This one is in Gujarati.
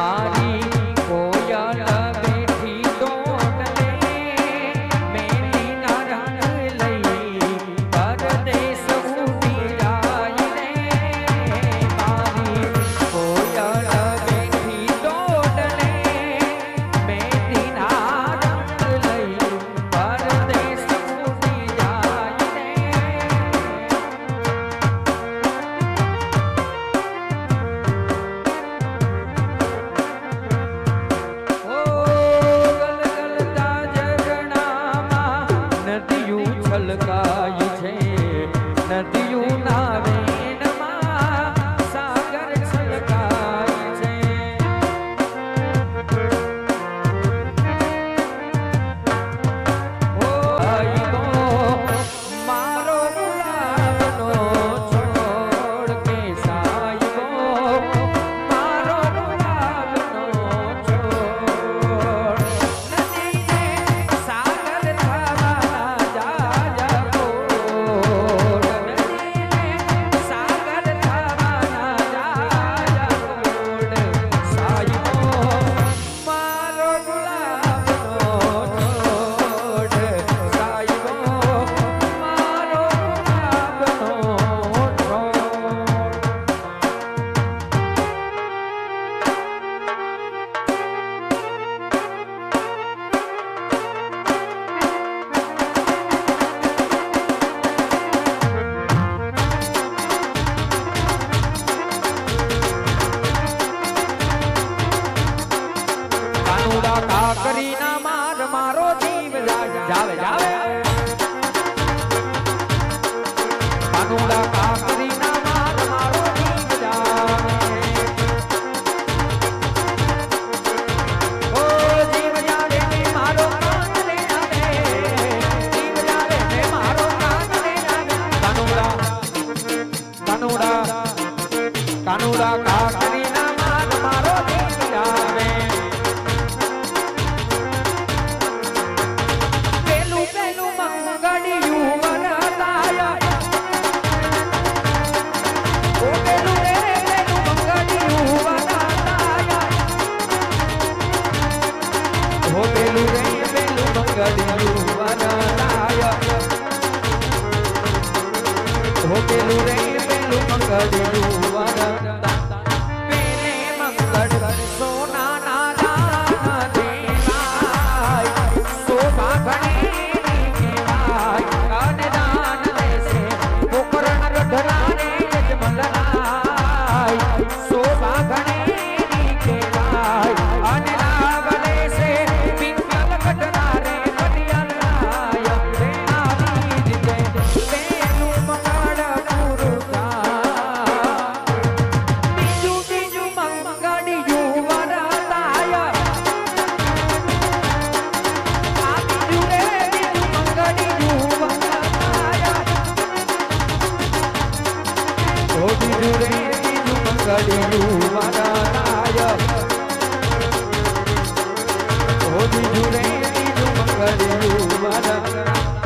મારી છલકાય છે મારો જીવ જાવે જાવે. કાનુડા કાકરી ના માર મારો જીવ જાવે ઓ જીવ જાવે ને મારો કાન ને જાવે જીવ જાવે ને મારો કાન ને જાવે કાનુડા કાનુડા કાનુડા કાકરી સદગુવર કડિયું મારા નાય હોજી જુડે કડિયું મારા